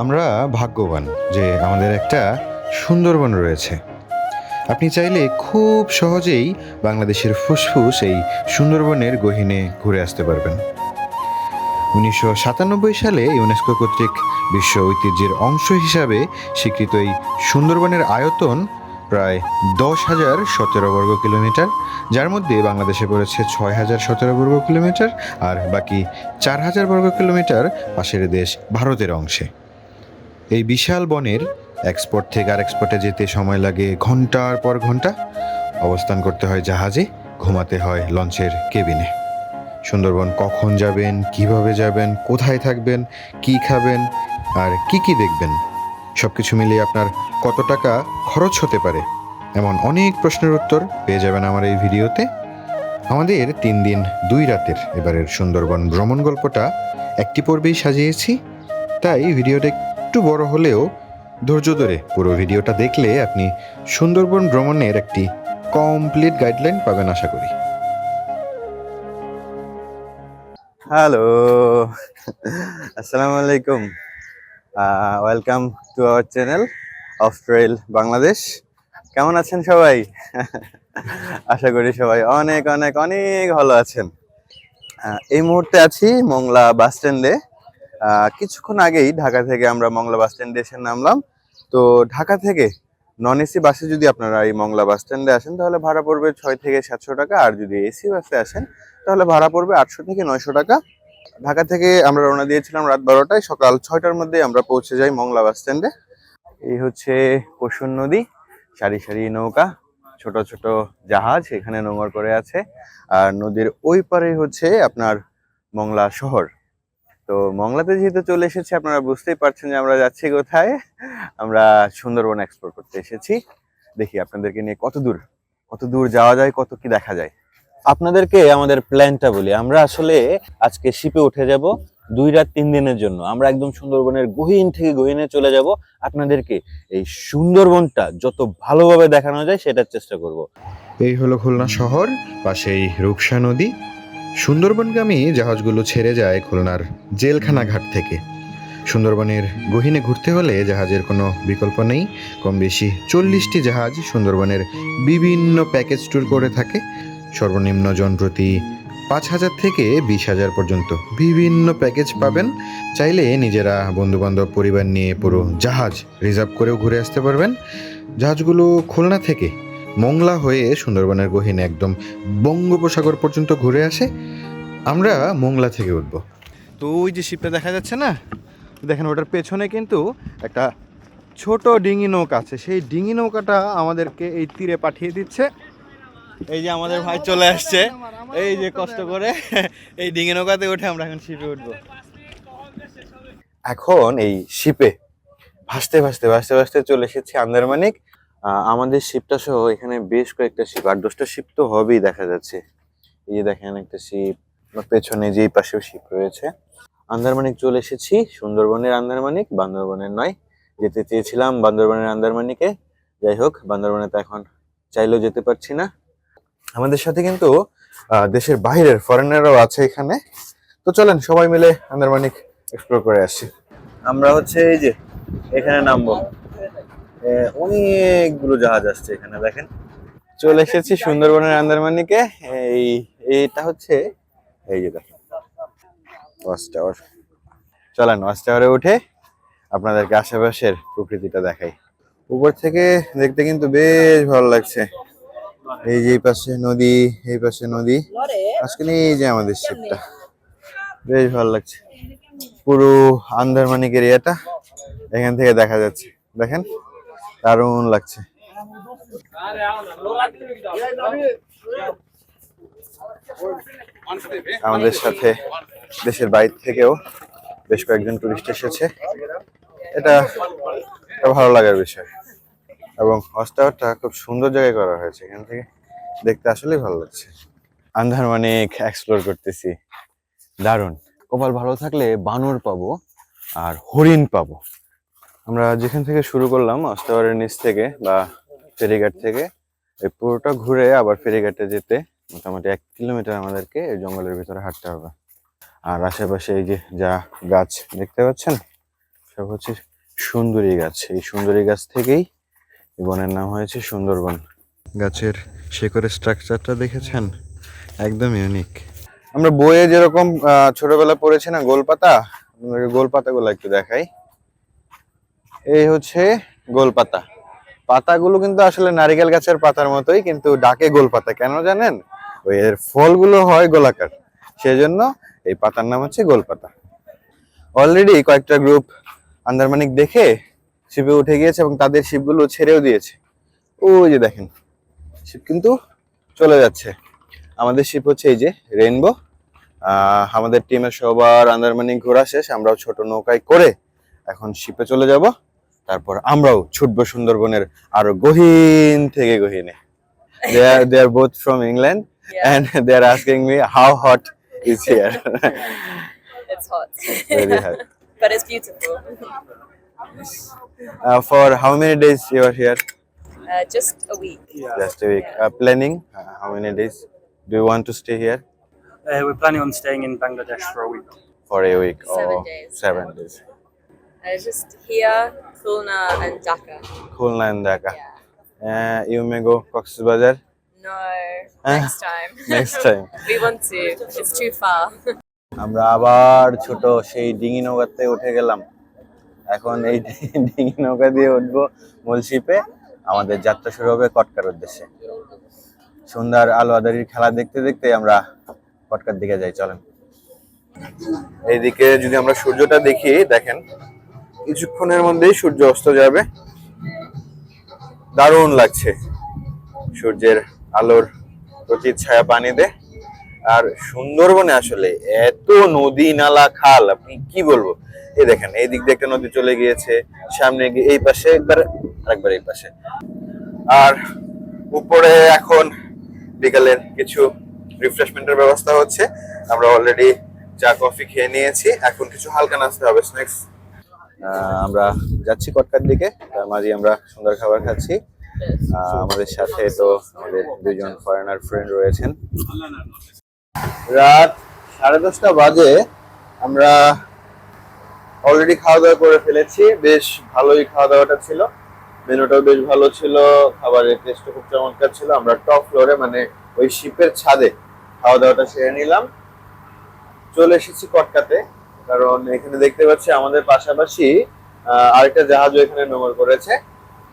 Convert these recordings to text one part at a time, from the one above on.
আমরা ভাগ্যবান যে আমাদের একটা সুন্দরবন রয়েছে। আপনি চাইলে খুব সহজেই বাংলাদেশের ফুসফুস এই সুন্দরবনের গহীনে ঘুরে আসতে পারবেন। উনিশশো সাতানব্বই সালে ইউনেস্কো কর্তৃক বিশ্ব ঐতিহ্যের অংশ হিসাবে স্বীকৃত এই সুন্দরবনের আয়তন প্রায় দশ হাজার সতেরো বর্গ কিলোমিটার, যার মধ্যে বাংলাদেশে পড়েছে ছয় হাজার সতেরো বর্গ কিলোমিটার আর বাকি চার হাজার বর্গ কিলোমিটার পাশের দেশ ভারতের অংশে। এই বিশাল বনের এক্সপোর্ট থেকে আর এক্সপোর্টে যেতে সময় লাগে ঘণ্টার পর ঘণ্টা। অবস্থান করতে হয় জাহাজে, ঘুমাতে হয় লঞ্চের কেবিনে। সুন্দরবন কখন যাবেন, কীভাবে যাবেন, কোথায় থাকবেন, কি খাবেন, আর কি কি দেখবেন সব কিছু মিলিয়ে আপনার কত টাকা খরচ হতে পারে, এমন অনেক প্রশ্নের উত্তর পেয়ে যাবেন আমার এই ভিডিওতে। আমাদের তিন দিন, দুই রাতের এবারের সুন্দরবন ভ্রমণ গল্পটা একটি পর্বেই সাজিয়েছি। তাই ভিডিওটা একটু বড় হলেও ধৈর্য ধরে পুরো ভিডিওটা দেখলে আপনি সুন্দরবন ভ্রমণের একটি কমপ্লিট গাইডলাইন পাবেন আশা করি। হ্যালো আসসালামু আলাইকুম। Welcome to our channel of trail Bangladesh কেমন আছেন সবাই? আশা করি সবাই অনেক অনেক অনেক ভালো আছেন। এই মুহূর্তে আছি মংলা বাস স্ট্যান্ডে কিছুক্ষণ আগেই ঢাকা থেকে আমরা মংলা বাস স্ট্যান্ডে এসে নামলাম। তো ঢাকা থেকে নন এসি বাসে যদি আপনারা এই মংলা বাস স্ট্যান্ডে আসেন, তাহলে ভাড়া পড়বে ছয় থেকে সাতশো টাকা। আর যদি এসি বাসে আসেন, তাহলে ভাড়া পড়বে আটশো থেকে নয়শো টাকা। ঢাকা থেকে আমরা রওনা দিয়েছিলাম রাত বারোটায়। সকাল ছয়টার মধ্যে আমরা পৌঁছে যাই মংলা বাস স্ট্যান্ডে। এই হচ্ছে কসুন নদী, সারি সারি নৌকা, ছোট ছোট জাহাজ এখানে নোঙর করে আছে। আর নদীর ওই পারে হচ্ছে আপনার মংলা শহর। তো মংলাতে যেহেতু চলে এসেছি, আপনারা বুঝতেই পারছেন যে আমরা যাচ্ছি কোথায়। আমরা সুন্দরবন এক্সপ্লোর করতে এসেছি। দেখি আপনাদেরকে নিয়ে কত দূর কত দূর যাওয়া যায়, কত কি দেখা যায়। আপনাদেরকে আমাদের প্ল্যানটা বলি। আমরা আসলে আজকে শিপে উঠে যাব দুই রাত তিন দিনের জন্য। আমরা একদম সুন্দরবনের গহীন থেকে গহীনে চলে যাব। আপনাদেরকে এই সুন্দরবনটা যত ভালোভাবে দেখানো যায়, সেটার চেষ্টা করব। এই হলো খুলনা শহর, পাশেই রূপসা নদী। সুন্দরবনগামী জাহাজগুলো ছেড়ে যায় খুলনার জেলখানা ঘাট থেকে। সুন্দরবনের গহীনে ঘুরতে হলে জাহাজের কোনো বিকল্প নেই। কম বেশি চল্লিশটি জাহাজ সুন্দরবনের বিভিন্ন প্যাকেজ ট্যুর করে থাকে। সর্বনিম্ন জন প্রতি পাঁচ হাজার থেকে বিশ হাজার পর্যন্ত বিভিন্ন প্যাকেজ পাবেন। চাইলে নিজেরা বন্ধুবান্ধব, পরিবার নিয়ে পুরো জাহাজ রিজার্ভ করেও ঘুরে আসতে পারবেন। জাহাজগুলো খুলনা থেকে মংলা হয়ে সুন্দরবনের গহীনে একদম বঙ্গোপসাগর পর্যন্ত ঘুরে আসে আমরা মংলা থেকে উঠব। তো ওই যে শিপটা দেখা যাচ্ছে না? দেখেন ওটার পেছনে কিন্তু একটা ছোট ডিঙি নৌকা আছে। সেই ডিঙি নৌকাটা আমাদেরকে এই তীরে পাঠিয়ে দিচ্ছে। এই যে আমাদের ভাই চলে আসছে। এই যে কষ্ট করে এই ডিঙি নৌকাতে উঠে আমরা এখন শিপে উঠবো। এখন এই শিপে ভাসতে ভাসতে ভাসতে ভাসতে চলে এসেছি আন্দারমানিক। আমাদের শিপটা সহ এখানে বেশ কয়েকটা শিপ আট দশটা শিপ তো হবেই দেখা যাচ্ছে। এই যে দেখেন একটা শিপ পেছনে যেই পাশেও শিপ রয়েছে। আন্দারমানিক চলে এসেছি, সুন্দরবনের আন্দারমানিক, বান্দরবনের নয়। যেতে চেয়েছিলাম বান্দরবনের আন্দারমানিকে। যাই হোক, বান্দরবনে তো এখন চাইলেও যেতে পারছি না। আমাদের সাথে কিন্তু দেশের বাইরের ফরেনাররাও আছে এখানে। তো চলেন, সবাই মিলে আন্দারমানিক এক্সপ্লোর করে আসি। আমরা হচ্ছে এই যে, এখানে নামবো। অনেকগুলো জাহাজ আসছে এখানে, দেখেন। চলে এসেছি সুন্দরবনের আন্দারমানিকে এই এইটা হচ্ছে, এই যে দেখেন চলেন, ওয়াচ টাওয়ারে উঠে আপনাদেরকে আশেপাশের প্রকৃতিটা দেখাই। উপর থেকে দেখতে কিন্তু বেশ ভালো লাগছে। এই যে পাশে নদী, এই পাশে নদী। আজকে এই যে আমাদের শিপটা বেশ ভালো লাগছে। পুরো আন্দারমানিক এরিয়াটা এখান থেকে দেখা যাচ্ছে। দেখেন দারুণ লাগছে। আমাদের সাথে দেশের বাইরে থেকেও বেশ কয়েকজন টুরিস্ট এসেছে। এটা ভালো লাগার বিষয়। এবং হস্টাওয়ারটা খুব সুন্দর জায়গায় করা হয়েছে এখান থেকে। দেখতে আসলেই ভালো লাগছে। আন্দারমানিক এক্সপ্লোর করতেছি। দারুণ। কপাল ভালো থাকলে বানর পাবো আর হরিণ পাবো। আমরা যেখান থেকে শুরু করলাম অস্টাওয়ারের নিচ থেকে বা ফেরিঘাট থেকে, এই পুরোটা ঘুরে আবার ফেরিঘাটে যেতে মোটামুটি এক কিলোমিটার আমাদেরকে এই জঙ্গলের ভিতরে হাঁটতে হবে। আর আশেপাশে এই যে যা গাছ দেখতে পাচ্ছেন, সব হচ্ছে সুন্দরী গাছ। এই সুন্দরী গাছ থেকেই বনের নাম হয়েছে সুন্দরবন। গাছের শেকড়ের স্ট্রাকচারটা দেখেছেন? একদম ইউনিক আমরা বইয়ে যেরকম ছোটবেলা পড়েছি না গোলপাতা আপনাদের গোলপাতাগুলো একটু দেখাই। এই হচ্ছে গোলপাতা পাতাগুলো কিন্তু আসলে নারিকেল গাছের পাতার মতোই, কিন্তু ডাকে গোলপাতা কেন জানেন? ওই এর ফলগুলো হয় গোলাকার। সেজন্য এই পাতার নাম হচ্ছে গোলপাতা অলরেডি কয়েকটা গ্রুপ আন্দারমানিক দেখে শিপে উঠে গিয়েছে এবং তাদের শিপগুলো ছেড়েও দিয়েছে। ওই যে দেখেন, শিপ কিন্তু চলে যাচ্ছে। আমাদের শিপ হচ্ছে এই যে রেইনবো আমাদের টিমের সবার আন্দারমানিক ঘোরা শেষ, আমরাও ছোট নৌকায় করে এখন শিপে চলে যাব। তারপর আমরাও ছুটবো সুন্দরবনের আরো গহীন থেকে গহীনে they are they are both from England Yeah, and they are asking me how hot is here it's hot, very hot but it's beautiful. uh, for how many days you are here Uh, just a week. just a week uh, planning uh, how many days do you want to stay here Uh, we're planning on staying in Bangladesh for a week. for a week Seven or days. seven days Uh, just here, Khulna and Dhaka. Khulna and Dhaka Yeah. uh, you may go Cox's No, Ah, next time. next time we want to. It's too far. আমরা আবার ছোট সেই ডিঙি নৌকাতে উঠে গেলাম এখন এই ডিঙি নৌকা দিয়ে উঠবো মূল শিপে আমাদের যাত্রা শুরু হবে কটকার উদ্দেশ্যে সন্ধ্যার আলো আদারির খেলা দেখতে দেখতে আমরা কটকার দিকে যাই চলেন এইদিকে যদি আমরা সূর্যটা দেখি দেখেন কিছুক্ষণের মধ্যেই সূর্য অস্ত যাবে। দারুণ লাগছে সূর্যের আলোর প্রতি ছায়া পানিতে। আর সুন্দরবনে আসলে এত নদী নালা খাল, আপনি কি বলব? এই দেখেন, এই দিক দিয়ে নদী চলে গিয়েছে, সামনে গিয়ে এই পাশে একবার, আরেকবার এই পাশে। আর উপরে এখন বিকালের কিছু রিফ্রেশমেন্টের ব্যবস্থা হচ্ছে। আমরা অলরেডি চা কফি খেয়ে নিয়েছি। এখন কিছু হালকা নাস্তা হবে স্ন্যাক্স আমরা যাচ্ছি কটকার দিকে। তার মাঝে আমরা সুন্দর খাবার খাচ্ছি। আমাদের সাথে তো আমাদের দুজন ফরেনার ফ্রেন্ড রয়েছেন। রাত সাড়ে দশটা বাজে। আমরা অলরেডি খাওয়া দাওয়া করে ফেলেছি। বেশ ভালোই খাওয়া দাওয়াটা ছিল। মেনুটাও বেশ ভালো ছিল। খাবারের টেস্টও খুব চমৎকার ছিল। আমরা টপ ফ্লোরে মানে ওই শিপের ছাদে খাওয়া দাওয়াটা সেরে নিলাম। চলে এসেছি কটকাতে। কারণ এখানে দেখতে পাচ্ছি আমাদের পাশাপাশি আরেকটা জাহাজও এখানে নোঙর করেছে।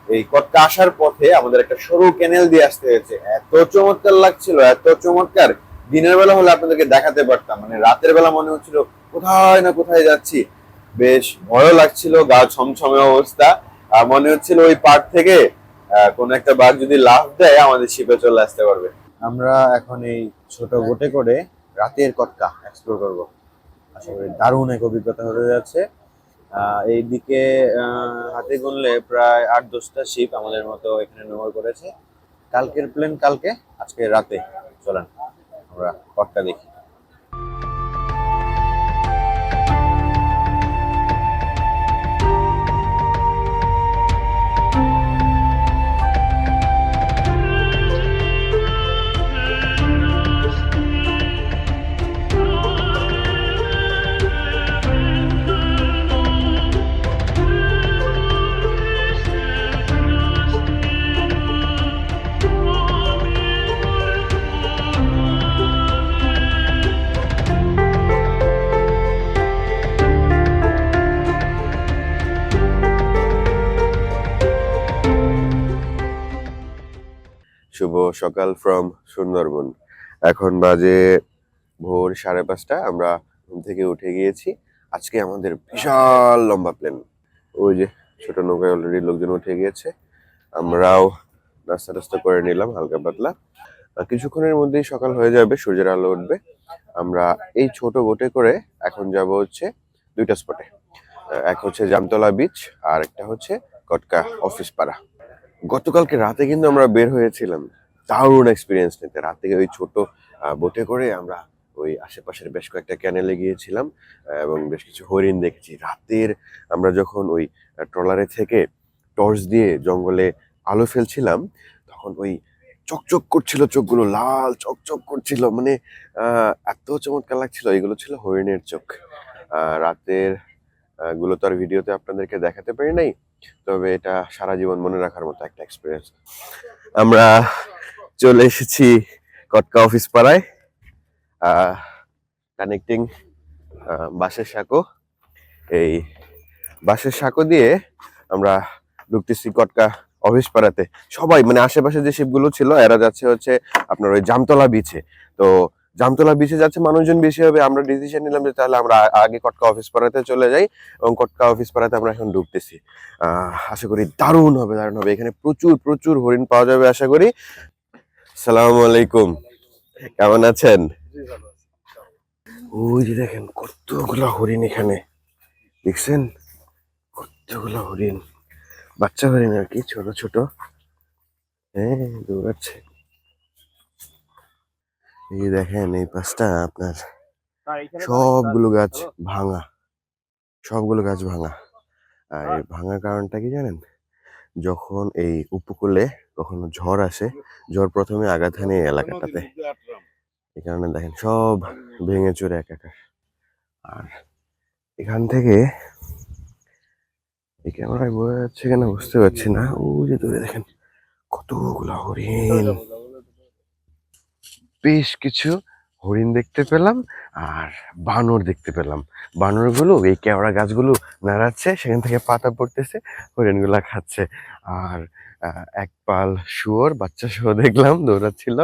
এই কটকা আসার পথে আমাদের একটা সরু ক্যানেল দিয়ে আসতে হয়েছে। এত চমৎকার লাগছিল, এত চমৎকার। দিনের বেলা হলে আপনাদেরকে দেখাতে পারতাম মানে রাতের বেলা মনে হচ্ছিল, কোথায় না কোথায় যাচ্ছি? বেশ ভয়ও লাগছিল, গা ছমছমে অবস্থা। আর মনে হচ্ছিল ওই পার্ক থেকে কোনো একটা বাঘ যদি লাফ দেয়, আমাদের শিপে চলে আসতে পারবে। আমরা এখন এই ছোট বোটে করে রাতের কটকা এক্সপ্লোর করব। আশা করি দারুণ এক অভিজ্ঞতা হতে যাচ্ছে। এইদিকে হাতে গুনলে প্রায় আট দশটা শিপ আমাদের মতো এখানে নোংর করেছে। কালকের প্লেন কালকে, আজকে রাতে। চলেন, আমরা পটটা দেখি। শুভ সকাল ফ্রম সুন্দরবন। এখন বাজে ভোর সাড়ে পাঁচটা, আমরা ঘুম থেকে উঠে গিয়েছি। আজকে আমাদের বিশাল লম্বা প্ল্যান ওই যে ছোট নৌকায় অলরেডি লোকজন উঠে গিয়েছে। আমরাও নাস্তা টাস্তা করে নিলাম, হালকা পাতলা। কিছুক্ষণের মধ্যেই সকাল হয়ে যাবে, সূর্যের আলো উঠবে। আমরা এই ছোট বোটে করে এখন যাব হচ্ছে দুইটা স্পটে এক হচ্ছে জামতলা বিচ আর একটা হচ্ছে কটকা অফিস পাড়া। গতকালকে রাতে কিন্তু আমরা বের হয়েছিলাম। দারুণ এক্সপিরিয়েন্স নিতে। রাতে ওই ছোট বোটে করে আমরা ওই আশেপাশের বেশ কয়েকটা ক্যানেলে গিয়েছিলাম এবং বেশ কিছু হরিণ দেখেছি। রাতের আমরা যখন ওই ট্রলারে থেকে টর্চ দিয়ে জঙ্গলে আলো ফেলছিলাম, তখন ওই চকচক করছিল চোখগুলো, লাল চকচক করছিল। মানে এত চমৎকার লাগছিল। এগুলো ছিল হরিণের চোখ। রাতেরগুলো তো আর ভিডিওতে আপনাদেরকে দেখাতে পারি নাই। তবে এটা সারা জীবন মনে রাখার মতো একটা এক্সপিরিয়েন্স আমরা চলে এসেছি কটকা অফিস পাড়ায় কানেক্টিং বাসের সাঁকো। এই বাসের সাঁকো দিয়ে আমরা ঢুকতেছি কটকা অফিস পাড়াতে। সবাই মানে আশেপাশে যে শিপগুলো ছিল, এরা যাচ্ছে হচ্ছে আপনার ওই জামতলা বিচে তো জামতলা বিচে যাচ্ছে মানুষজন বেশি হবে আমরা ডিসিশন নিলাম যে তাহলে আমরা আগে কটকা অফিস পাড়াতে চলে যাই এবং কটকা অফিস পাড়াতে আমরা এখন আহ, আশা করি দারুণ হবে দারুণ হবে। এখানে প্রচুর প্রচুর হরিণ পাওয়া যাবে আশা করি। সালাম আলাইকুম। কেমন আছেন? ওই যে দেখেন কতগুলো হরিণ এখানে। দেখছেন? কতগুলো হরিণ। বাচ্চা হরিণ আর কি ছোট ছোট। হ্যাঁ দৌড়াচ্ছে। এই দেখেন এই পাশটা আপনার সবগুলো গাছ ভাঙা সবগুলো গাছ ভাঙা। আর এই ভাঙার কারণটা কি জানেন? যখন এই উপকূলে কখনো ঝড় আসে ঝড় প্রথমে আঘাত হানে এই এলাকাটাতে। এই কারণে দেখেন সব ভেঙে চুরে একাকার আর এখান থেকে এই ক্যামেরায় বোঝা যাচ্ছে কিনা বুঝতে পারছি না। ওই যে দূরে দেখেন কতগুলো হরিণ। বেশ কিছু হরিণ দেখতে পেলাম আর বানর দেখতে পেলাম। বানরগুলো এই কেওড়া গাছগুলো নাড়াচ্ছে, সেখান থেকে পাতা পড়তেছে, হরিণগুলো খাচ্ছে। আর এক পাল শুয়োর, বাচ্চা শুয়োর দেখলাম, দৌড়াচ্ছিল।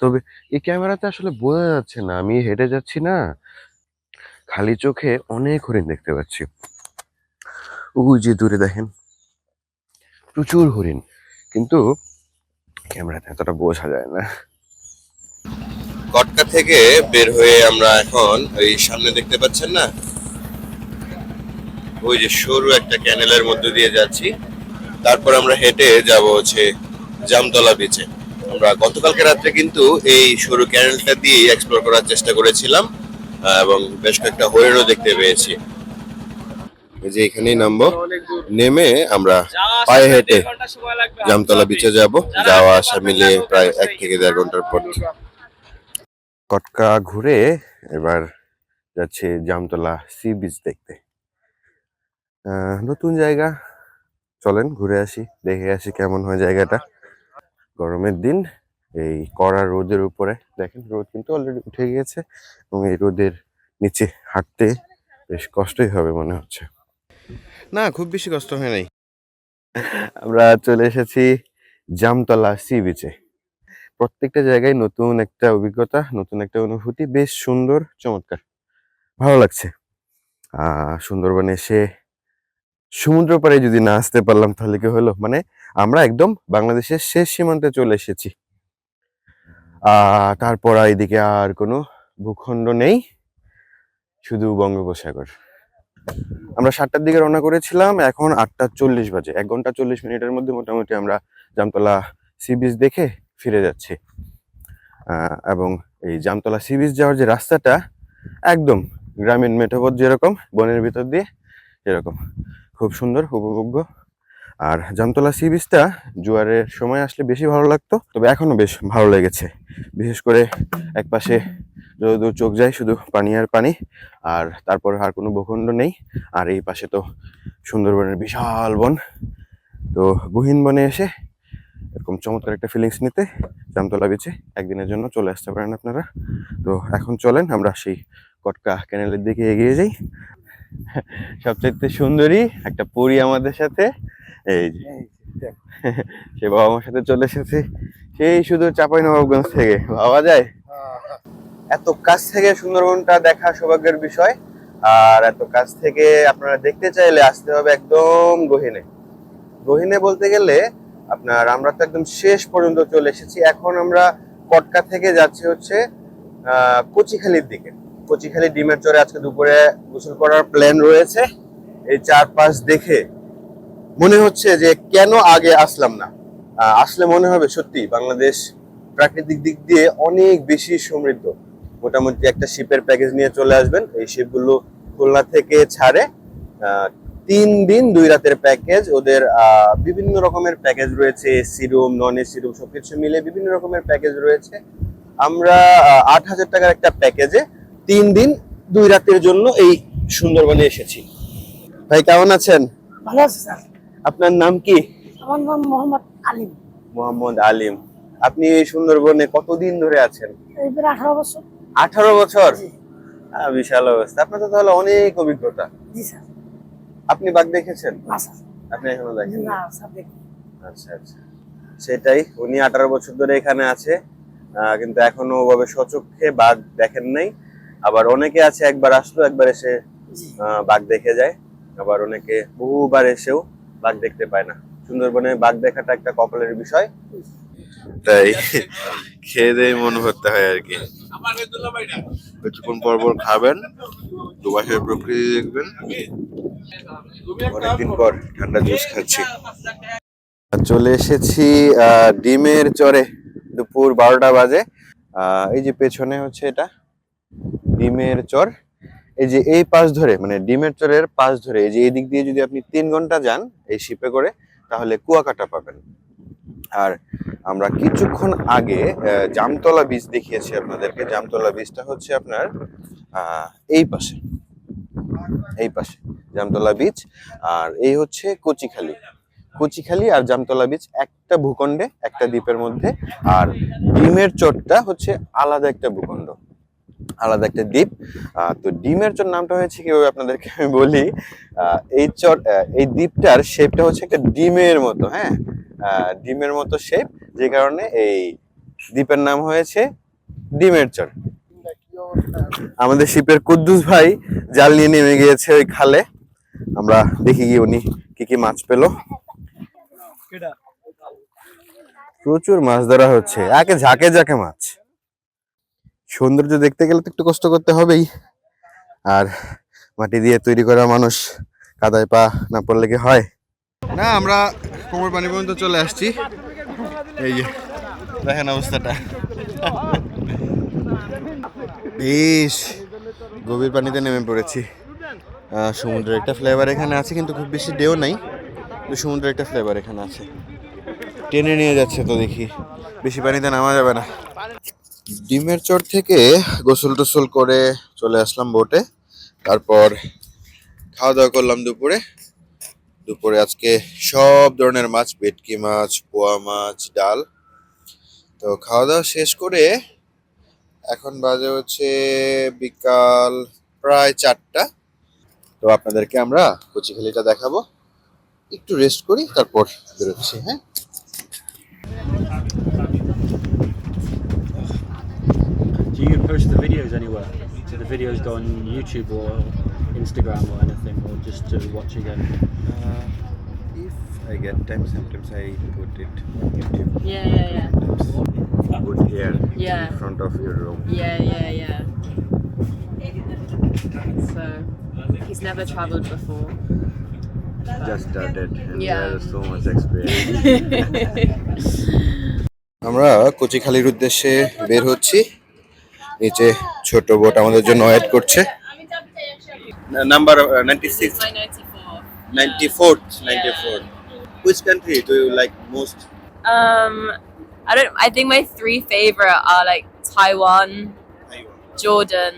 তবে এই ক্যামেরাতে আসলে বোঝা যাচ্ছে না, আমি হেঁটে যাচ্ছি না। খালি চোখে অনেক হরিণ দেখতে পাচ্ছি। ওই যে দূরে দেখেন, প্রচুর হরিণ। কিন্তু ক্যামেরাতে এতটা বোঝা যায় না। কটকা থেকে বের হয়ে আমরা এখন ওই সামনে দেখতে পাচ্ছেন না? ওই যে সরু একটা ক্যানেলের মধ্যে দিয়ে যাচ্ছি। তারপর আমরা হেঁটে যাব হচ্ছে জামতলা বিচে আমরা গতকালকে রাত্রে কিন্তু এই সরু ক্যানেলটা দিয়ে এক্সপ্লোর করার চেষ্টা করেছিলাম এবং বেশ কয়েকটা হরিণও দেখতে পেয়েছি। যে এখানেই নামবো। নেমে আমরা পায়ে হেঁটে জামতলা বিচে যাব। যাওয়া আসা মিলে প্রায় এক থেকে দেড় ঘণ্টার পর। কটকা ঘুরে এবার যাচ্ছে জামতলা সি বিচ দেখতে। নতুন জায়গা। চলেন ঘুরে আসি দেখে আসি কেমন হয় জায়গাটা। গরমের দিন এই কড়া রোদের উপরে। দেখেন রোদ কিন্তু অলরেডি উঠে গিয়েছে এবং এই রোদের নিচে হাঁটতে বেশ কষ্টই হবে মনে হচ্ছে। না খুব বেশি কষ্ট হয় নাই। আমরা চলে এসেছি জামতলা সি বিচে। প্রত্যেকটা জায়গায় নতুন একটা অভিজ্ঞতা, নতুন একটা অনুভূতি, বেশ সুন্দর, চমৎকার। ভালো লাগছে। সুন্দরবনে এসে সমুদ্র পাড়ে যদি না আসতে পারলাম, তাহলে কি হলো? মানে আমরা একদম বাংলাদেশের শেষ সীমান্তে চলে এসেছি। তারপর এদিকে আর কোনো ভূখণ্ড নেই। শুধু বঙ্গোপসাগর। আমরা সাতটার দিকে রওনা করেছিলাম, এখন আটটা চল্লিশ বাজে। এক ঘণ্টা চল্লিশ মিনিটের মধ্যে মোটামুটি আমরা জামতলা সি বিচ দেখে ফিরে যাচ্ছি। এবং এই জামতলা সি বিচ যাওয়ার যে রাস্তাটা, একদম গ্রামীণ মেঠোপথ যেরকম, বনের ভিতর দিয়ে সেরকম খুব সুন্দর, উপভোগ্য। আর জামতলা সি বিচটা জোয়ারের সময় আসলে বেশি ভালো লাগতো, তবে এখনও বেশ ভালো লেগেছে। বিশেষ করে এক পাশে যতদূর চোখ যায় শুধু পানি আর পানি, আর তারপর আর কোনো ভূখণ্ড নেই। আর এই পাশে তো সুন্দরবনের বিশাল বন। তো গহীন বনে এসে চমৎকার একটা ফিলিংস নিতে জামতলা বিচে একদিনের জন্য চলে আসতে পারেন আপনারা। তো এখন চলেন, আমরা সেই কটকা ক্যানেলের দিকে এগিয়ে যাই। সবচাইতে সুন্দরী একটা পরি আমাদের সাথে। এই যে, সে বাবা মার সাথে চলে এসেছে। সেই শুধু চাপাই নবাবগঞ্জ থেকে। ভাবা যায়? এত কাছ থেকে সুন্দরবনটা দেখা সৌভাগ্যের বিষয়। আর এত কাছ থেকে আপনারা দেখতে চাইলে আসতে হবে একদম গহিনে। গহিনে বলতে গেলে আপনার, আমরা তো একদম শেষ পর্যন্ত চলে এসেছি। এখন আমরা কটকা থেকে যাচ্ছি হচ্ছে কচিখালির দিকে। কচিখালি ডিমের চরে আজকে দুপুরে গোসল করার প্ল্যান রয়েছে। এই চারপাশ দেখে মনে হচ্ছে যে কেন আগে আসলাম না? আসলে মনে হবে সত্যি বাংলাদেশ প্রাকৃতিক দিক দিয়ে অনেক বেশি সমৃদ্ধ। মোটামুটি একটা শিপের প্যাকেজ নিয়ে চলে আসবেন। এই শিপগুলো খুলনা থেকে ছাড়ে তিন দিন দুই রাতের প্যাকেজ ওদের বিভিন্ন রকমের প্যাকেজ রয়েছে AC room non AC room সবকিছু মিলে বিভিন্ন রকমের প্যাকেজ রয়েছে। আমরা আট হাজার টাকার একটা প্যাকেজে তিন দিন দুই রাতের জন্য এই সুন্দরবনে এসেছি। ভাই কেমন আছেন? ভালো আছে স্যার। আপনার নাম কি? আমার নাম মোহাম্মদ আলিম। মোহাম্মদ আলিম। আপনি এই সুন্দরবনে কতদিন ধরে আছেন? আঠারো বছর। আঠারো বছর? বিশাল অবস্থা। আপনার তো তাহলে অনেক অভিজ্ঞতা। জি স্যার। আপনি বাঘ দেখেছেন? আপনি এখনও দেখেন না আচ্ছা আচ্ছা। সেটাই উনি আঠারো বছর ধরে এখানে আছে। কিন্তু এখনও ওভাবে সচক্ষে বাঘ দেখেন নাই। আবার অনেকে আছে একবার আসলো একবার এসে বাঘ দেখে যায়। আবার অনেকে বহুবার এসেও বাঘ দেখতে পায় না। সুন্দরবনে বাঘ দেখাটা একটা কপালের বিষয়। তাই খেয়ে দিয়ে মন ভরতে হয় আর কি। কিছুক্ষণ পর পর খাবেন দুবাসের প্রকৃতি দেখবেন। অনেকদিন পর ঠান্ডা জুস খাচ্ছি। চলে এসেছি ডিমের চরে দুপুর বারোটা বাজে। আহ, এই যে পেছনে হচ্ছে এটা ডিমের চর। এই যে এই পাশ ধরে মানে ডিমের চরের পাশ ধরে এই যে এই দিক দিয়ে যদি আপনি তিন ঘণ্টা যান এই শিপে করে তাহলে কুয়াকাটা পাবেন। আর আমরা কিছুক্ষণ আগে জামতলা বীজ দেখিয়েছি আপনাদেরকে। জামতলা বীজটা হচ্ছে আপনার এই পাশে। এই পাশে, জামতলা বীজ আর এই হচ্ছে কচিখালি। কচিখালি আর জামতলা বীজ একটা ভূখণ্ডে, একটা দ্বীপের মধ্যে। আর ডিমের চরটা হচ্ছে আলাদা একটা ভূখণ্ড, আলাদা একটা দ্বীপ। তো ডিমের চর নামটা হয়েছে কীভাবে আপনাদেরকে আমি বলি? এই চর এই দ্বীপটার শেপটা হচ্ছে একটা ডিমের মতো হ্যাঁ? ডিমের মতো শেপ যে কারণে এই দ্বীপের নাম হয়েছে ডিমের চর। আমাদের শিপের কুদ্দুস ভাই জাল নিয়ে নেমে গিয়েছে ওই খালে। আমরা দেখি গিয়ে উনি কি কি মাছ পেল। প্রচুর মাছ ধরা হচ্ছে। একে ঝাঁকে ঝাঁকে মাছ। সৌন্দর্য দেখতে গেলে তো একটু কষ্ট করতে হবেই। আর মাটি দিয়ে তৈরি করা মানুষ কাদায় পা না পড়লে কি হয়? না, আমরা কোমর পানি পর্যন্ত চলে আসছি। এই যে, দেখেন অবস্থাটা। বেশ, গভীর পানিতে নেমে পড়েছি। সমুদ্রের একটা ফ্লেভার এখানে আছে, কিন্তু খুব বেশি ঢেউ নাই। সমুদ্রের একটা ফ্লেভার এখানে আছে। টেনে নিয়ে যাচ্ছে তো দেখি। বেশি পানিতে নামা যাবে না। ডিমের চর থেকে গোসল টোসল করে চলে আসলাম বোটে তারপর খাওয়া দাওয়া করলাম দুপুরে। দুপুরে আজকে সব ধরনের মাছ, ভেটকি মাছ, পোয়া মাছ, ডাল। তো খাওয়া দাওয়া শেষ করে এখন বাজে হচ্ছে বিকাল প্রায় চারটা। তো আপনাদেরকে আমরা কচিখালিটা দেখাবো। একটু রেস্ট করি, তারপর বেরোচ্ছি হ্যাঁ? Do you post the videos anywhere? Do the videos go on YouTube or Instagram or anything, or just to watch again? Uh, if I get time, sometimes I put it on YouTube. Yeah, yeah, yeah. Put here Yeah. in front of your room. Yeah, yeah, yeah. So, he's never traveled before. Just started and Yeah. there is so much experience. আমরা কচিখালির উদ্দেশ্যে বের হচ্ছি নিচে ছোট boat আমাদের জন্য wait করছে Uh, number uh, ninety six. Ninety four. Ninety fourth. Ninety four. which country do you like most um i don't i think my three favorite are like taiwan Taiwan. jordan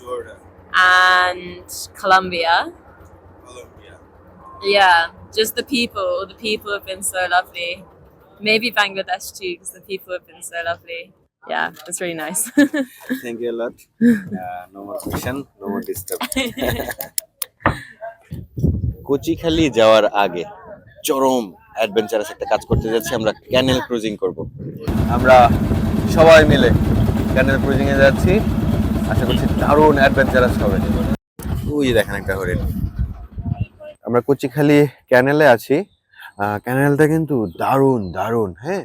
jordan and colombia colombia yeah just the people the people have been so lovely maybe bangladesh too because the people have been so lovely Yeah, it's really nice. Thank you a lot. Uh, no more question, no more disturb. Kochikhali যাওয়ার আগে চরম adventurous একটা কাজ করতে যাচ্ছি আমরা ক্যানেল cruising করব আমরা সবাই মিলে ক্যানেল ক্রুজিং এ যাচ্ছি আশা করছি দারুণ অ্যাডভেঞ্চারাস হবে ওই দেখেন একটা হরিণ আমরা কচিখালি ক্যানেলে আছি ক্যানেলটা কিন্তু দারুণ দারুণ হ্যাঁ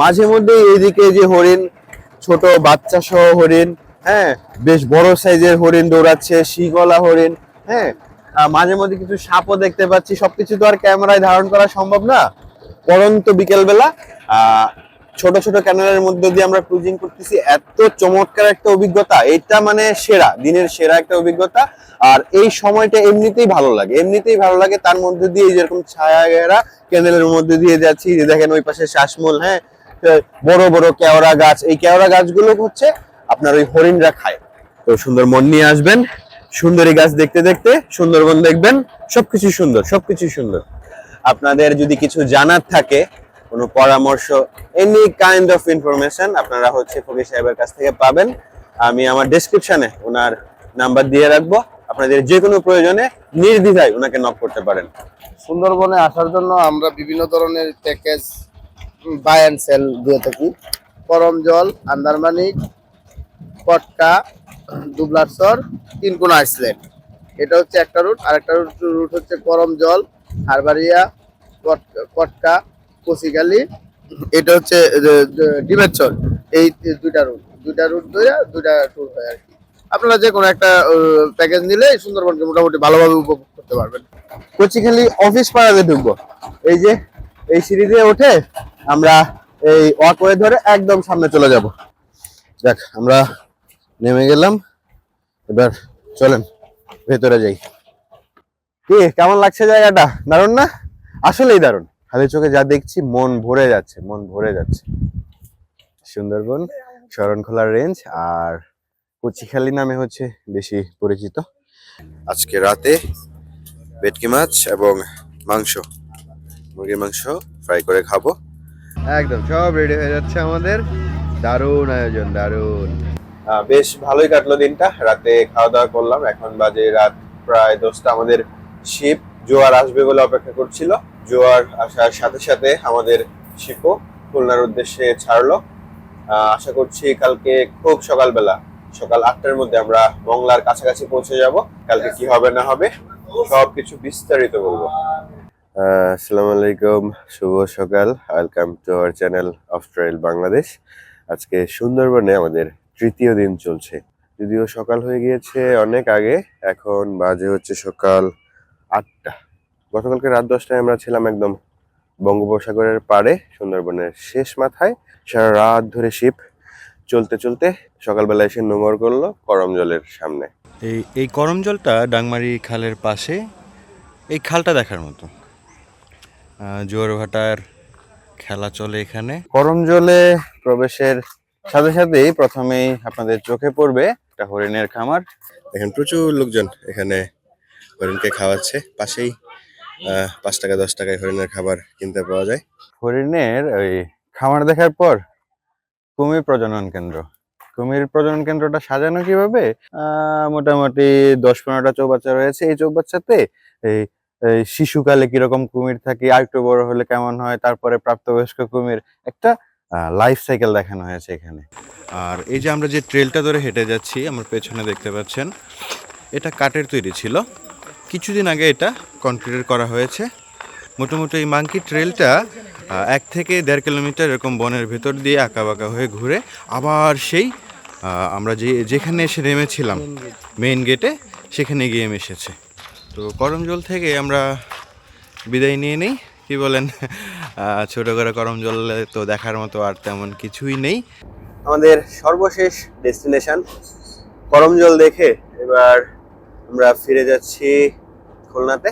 মাঝে মধ্যে এইদিকে যে হরিণ, ছোট বাচ্চা সহ হরিণ হ্যাঁ বেশ বড় সাইজের হরিণ দৌড়াচ্ছে, শিগলা হরিণ হ্যাঁ মাঝে মধ্যে কিছু সাপও দেখতে পাচ্ছি। সবকিছু তো আর ক্যামেরায় ধারণ করা সম্ভব না। পরন্ত বিকেলবেলা ছোট ছোট ক্যানেলের মধ্যে দিয়ে আমরা ক্রুজিং করতেছি। এত চমৎকার একটা অভিজ্ঞতা। এটা মানে সেরা, দিনের সেরা একটা অভিজ্ঞতা। আর এই সময়টা এমনিতেই ভালো লাগে। এমনিতেই ভালো লাগে। তার মধ্যে দিয়ে যেরকম ছায়া গেরা ক্যানেলের মধ্যে দিয়ে যাচ্ছি, যে দেখেন ওই পাশে শ্বাসমূল হ্যাঁ? বড় বড় কেওড়া গাছ। এই কেওড়া গাছগুলো হচ্ছে আপনার ওই হরিণরা খায়। তো সুন্দর মন নিয়ে আসবেন। সুন্দরী গাছ দেখতে দেখতে সুন্দরবন দেখবেন। সবকিছু সুন্দর সবকিছু সুন্দর। আপনাদের যদি কিছু জানার থাকে কোনো পরামর্শ এনি কাইন্ড অফ ইনফরমেশন আপনারা হচ্ছে ফকির সাহেবের কাছ থেকে পাবেন। আমি আমার ডেসক্রিপশনে ওনার নাম্বার দিয়ে রাখব। আপনাদের যে কোনো প্রয়োজনে নির্দ্বিধায় ওনাকে নক করতে পারেন। সুন্দরবনে আসার জন্য আমরা বিভিন্ন ধরনের প্যাকেজ বাই অ্যান্ড সেল দিয়ে থাকি। গরম জল আন্দারমানিক কটকা দুবলারসর তিনকোন আইসল্যান্ড এটা হচ্ছে একটা রুট আর একটা রুট রুট হচ্ছে গরম জল, হারবারিয়া কট- কটকা কচিকালি এটা হচ্ছে ডিমের চল এই দুইটা রুট দুইটা রুট ধরে দুইটা ট্যুর হয় আর কি। আপনারা যে কোনো একটা প্যাকেজ নিলে সুন্দরবনকে মোটামুটি ভালোভাবে উপভোগ করতে পারবেন। কচিখালি অফিস পাড়াতে ঢুকবো। এই যে, এই সিঁড়ি দিয়ে উঠে আমরা এই ওয়াকওয়ে ধরে একদম সামনে চলে যাব। দেখ আমরা নেমে গেলাম। এবার চলেন, ভেতরে যাই। কি, কেমন লাগছে জায়গাটা? দারুণ না? আসলেই দারুণ। খালি চোখে যা দেখছি, মন ভরে যাচ্ছে, মন ভরে যাচ্ছে। সুন্দরবন শরণখোলা রেঞ্জ আর কচিখালি নামে হচ্ছে বেশি পরিচিত। আজকে রাতে ভেটকি মাছ এবং মাংস, মুরগির মাংস ফ্রাই করে খাব। একদম, সব রেডি হয়ে যাচ্ছে আমাদের। দারুণ আয়োজন, দারুণ। বেশ ভালোই কাটলো দিনটা। রাতে খাওয়া দাওয়া করলাম। এখন বাজে রাত প্রায় দশটা। আমাদের শিপ জোয়ার আসবে বলে অপেক্ষা করছিল। জোয়ার আসার সাথে সাথে আমাদের শিপও খুলনার উদ্দেশ্যে ছাড়লো। আশা করছি কালকে খুব সকালবেলা, সকাল আটটার মধ্যে আমরা মংলার কাছাকাছি পৌঁছে যাব। কালকে কি হবে না হবে সব কিছু বিস্তারিত বলব। আসসালামু আলাইকুম, শুভ সকাল। Welcome to our channel of trail Bangladesh আজকে সুন্দরবনে আমাদের তৃতীয় দিন চলছে। যদিও সকাল হয়ে গিয়েছে অনেক আগে, এখন বাজে হচ্ছে সকাল আটটা। গতকালকে রাত দশটায় আমরা ছিলাম একদম বঙ্গোপসাগরের পাড়ে সুন্দরবনের শেষ মাথায়। সারা রাত ধরে শিপ চলতে চলতে সকালবেলা এসে নোঙর করল করম জলের সামনে। এই এই করম জলটা ডাংমারি খালের পাশে এই খালটা দেখার মতো। আহ, জোয়ার ভাটার খেলা চলে এখানে। করম জলে প্রবেশের সাথে সাথেই প্রথমেই আপনাদের চোখে পড়বে একটা হরিণের খামার। এখানে প্রচুর লোকজন এখানে হরিণকে খাওয়াচ্ছে। পাশেই আহ, পাঁচ টাকা দশ টাকায় হরিণের খাবার কিনতে পাওয়া যায়। হরিণের ওই খামার দেখার পর কুমির প্রজনন কেন্দ্র। কুমির প্রজনন কেন্দ্রটা সাজানো কীভাবে? আহ, মোটামুটি দশ পনেরোটা চৌবাচ্চা রয়েছে। এই চৌবাচ্চাতে এই এই শিশুকালে কীরকম কুমির থাকে আর একটু বড় হলে কেমন হয় তারপরে প্রাপ্তবয়স্ক কুমির একটা লাইফ সাইকেল দেখানো হয়েছে এখানে। আর এই যে আমরা যে ট্রেলটা ধরে হেঁটে যাচ্ছি আমার পেছনে দেখতে পাচ্ছেন এটা কাঠের তৈরি ছিল। কিছুদিন আগে এটা কনক্রিটের করা হয়েছে। মোটামুটি এই মাঙ্কি ট্রেলটা এক থেকে দেড় কিলোমিটার এরকম বনের ভেতর দিয়ে আঁকা বাঁকা হয়ে ঘুরে আবার সেই আমরা যে যেখানে এসে নেমেছিলাম মেইন গেটে সেখানে গিয়ে মিশেছে তো করমজল থেকে আমরা বিদায় নিয়ে নিই কি বলেন? ছোট করে করমজল তো দেখার মতো আর তেমন কিছুই নেই। আমাদের সর্বশেষ ডেস্টিনেশন করম জল দেখে এবার আমরা ফিরে যাচ্ছি খুলনাতে?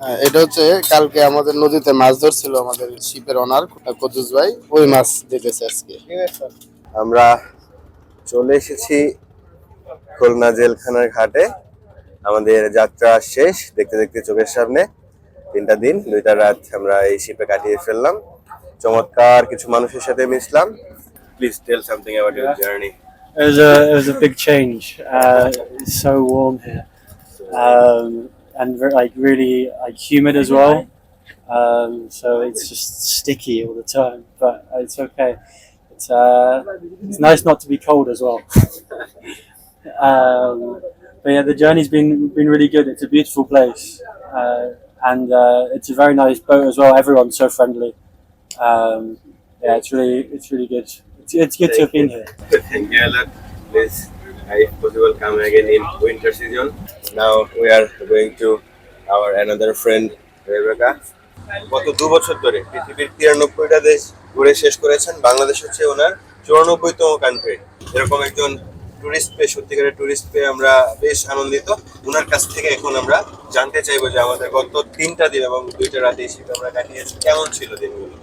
হ্যাঁ, এটা হচ্ছে কালকে আমাদের নদীতে মাছ ধরছিল আমাদের শিপের অনার কদুস ভাই ওই মাছ দেখেছে আজকে। আমরা চলে এসেছি খুলনা জেলখানার ঘাটে। আমাদের যাত্রা শেষ দেখতে দেখতে চোখের সামনে। তিনটা দিন দুইটা রাত আমরা এই শিপে কাটিয়ে ফেললাম। চমৎকার কিছু মানুষের সাথে মিশলাম। Please tell something about your journey It was a it was a big change. Uh, it's so warm here, um, and like really like humid as well. Um, so it's just sticky all the time, but it's okay. It's uh, it's nice not to be cold as well. um, but yeah, the journey's been been really good. It's a beautiful place, uh, and uh, it's a very nice boat as well. Everyone's so friendly. Um, yeah, it's really it's really good. It's, it's good to have been here. Thank you a lot. Please, if possible, come again in winter season. Now we are going to our another friend Rebecca. গত দু বছর ধরে পৃথিবীর তিরানব্বইটা দেশ ঘুরে শেষ করেছেন বাংলাদেশ হচ্ছে ওনার চুরানব্বইতম কান্ট্রি এরকম একজন টুরিস্ট পেয়ে সত্যিকারের টুরিস্ট পেয়ে আমরা বেশ আনন্দিত ওনার কাছ থেকে এখন আমরা জানতে চাইব যে আমাদের গত তিনটা দিন এবং দুইটা রাতে শীত আমরা কাটিয়েছি কেমন ছিল দিনগুলো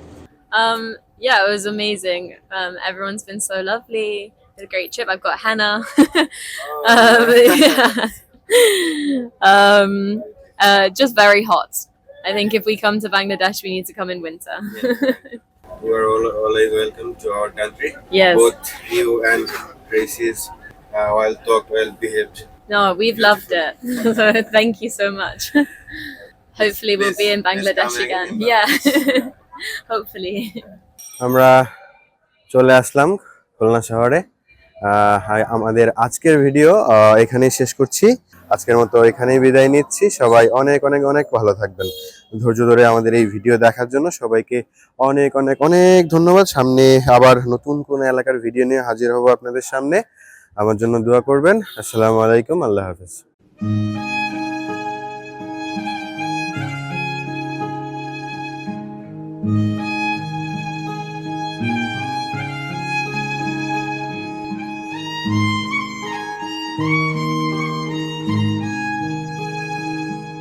Um, yeah, it was amazing. Um, everyone's been so lovely. a great trip. I've got henna. um, yeah. um, uh, just very hot. I think if we come to Bangladesh, we need to come in winter. You are all, always welcome to our country. yes. Both you and Gracie is uh, well talk, well behaved. No, we've loved it. so thank you so much. Hopefully, we'll be in Please- please Bangladesh come again. again in Yeah. Hopefully. আমরা চলে আসলাম খুলনা শহরে আহ, high, আমাদের আজকের video আহ, এখানেই শেষ করছি আজকের মতো এখানেই বিদায় নিচ্ছি। সবাই অনেক অনেক অনেক ভালো থাকবেন। ধৈর্য ধরে আমাদের এই ভিডিও দেখার জন্য সবাইকে অনেক অনেক অনেক ধন্যবাদ। সামনে আবার নতুন কোনো এলাকার ভিডিও নিয়ে হাজির হব আপনাদের সামনে। আমার জন্য দোয়া করবেন। আসসালামু আলাইকুম। আল্লাহ হাফিজ। thank mm -hmm. you